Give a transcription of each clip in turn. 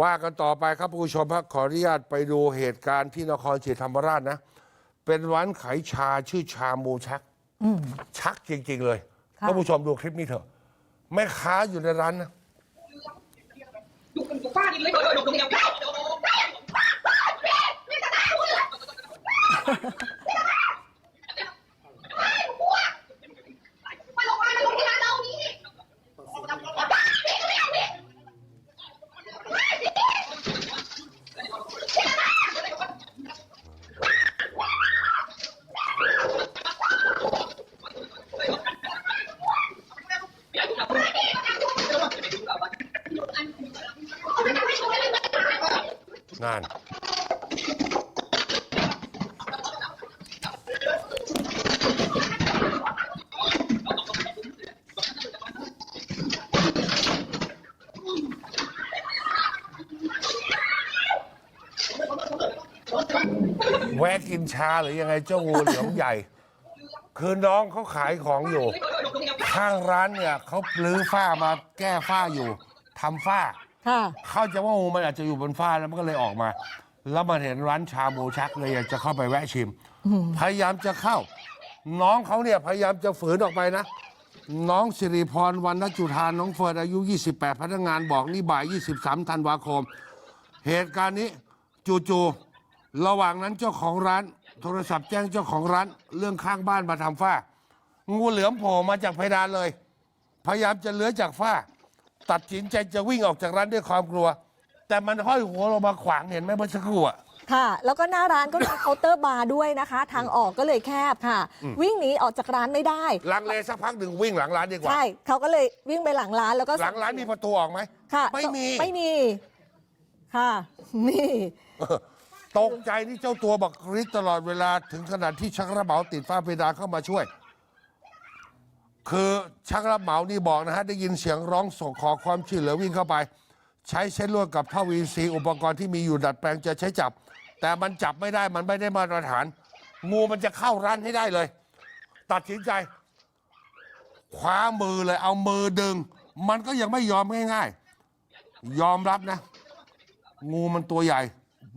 ว่ากันต่อไปครับผู้ชมครับขออนุญาตไปดูเหตุการณ์ที่นครศรีธรรมราชนะ เป็นร้านขายชาชื่อชามูชักชักจริง ๆ เลยค่ะท่านผู้ชมดูคลิปนี้เถอะแม่ค้าอยู่ในร้านนะ งานแวะกินชาหรือยังไงเจ้างูเหลือมใหญ่ คือน้องเขาขายของอยู่ ข้างร้านเนี่ยเขาปลื้อฝ้ามาแก้ฝ้าอยู่ทำฝ้า ค่ะ เข้าใจว่างูมันอาจจะอยู่บนฟ้าแล้วมันก็เลยออกมา แล้วมันเห็นร้านชาบูชักเลยอยากจะเข้าไปแวะชิม พยายามจะเข้า น้องเขาเนี่ยพยายามจะฝืนออกไปนะ น้องสิริพรวันนจุธานน้องเฟิร์นอายุ 28 พนักงานบอกนี่บ่าย 23 ธันวาคม เหตุการณ์นี้จู่ๆระหว่างนั้นเจ้าของร้าน โทรศัพท์แจ้งเจ้าของร้าน เรื่องข้างบ้านมาทำฝ้า งูเหลือมโผล่มาจากเพดานเลย พยายามจะเลื้อยจากฝ้า ตัดสินใจจะวิ่งออกจากร้านด้วยความกลัว แต่มันห้อยหัวลงมาขวางเห็นไหมเมื่อสักครู่อะ ค่ะ แล้วก็หน้าร้านก็มี เคาน์เตอร์บาร์ด้วยนะคะ ทางออกก็เลยแคบค่ะ วิ่งหนีออกจากร้านไม่ได้ ลังเลสักพักหนึ่งวิ่งหลังร้านดีกว่า ใช่เขาก็เลยวิ่งไปหลังร้านแล้วก็หลังร้านมีประตูออกไหมค่ะไม่มี ไม่มี ค่ะ นี่ ตกใจนี่เจ้าตัวบอกกริดตลอดเวลาถึงขนาดที่ชักระเหมาติดฝ้าเพดานเข้ามาช่วย คือชักระเหมานี่บอกนะฮะ ได้ยินเสียงร้องส่งขอความช่วยเหลือวิ่งเข้าไป ใช้เส้นลวดกับท่อวีซีอุปกรณ์ที่มีอยู่ดัดแปลงจะใช้จับ แต่มันจับไม่ได้มันไม่ได้มาตรฐาน งูมันจะเข้าร้านให้ได้เลย ตัดสินใจคว้ามือเลยเอามือดึง มันก็ยังไม่ยอมง่ายๆ ยอมรับนะ งูมันตัวใหญ่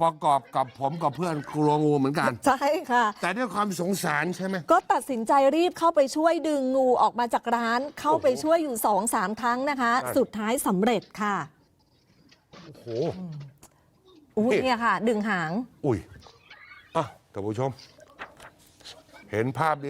ประกอบกับผมกับเพื่อนกลัวงูเหมือนกัน ใช่ค่ะ แต่ด้วยความสงสารใช่ไหม ก็ตัดสินใจรีบเข้าไปช่วยดึงงูออกมาจากร้าน เข้าไปช่วยอยู่สองสามครั้งนะคะ ใช่ สุดท้ายสำเร็จค่ะโอ้โห อุ้ยนี่ เนี่ยค่ะ ดึงหาง อุ้ยอะท่านผู้ชม เห็นภาพนี้แล้ว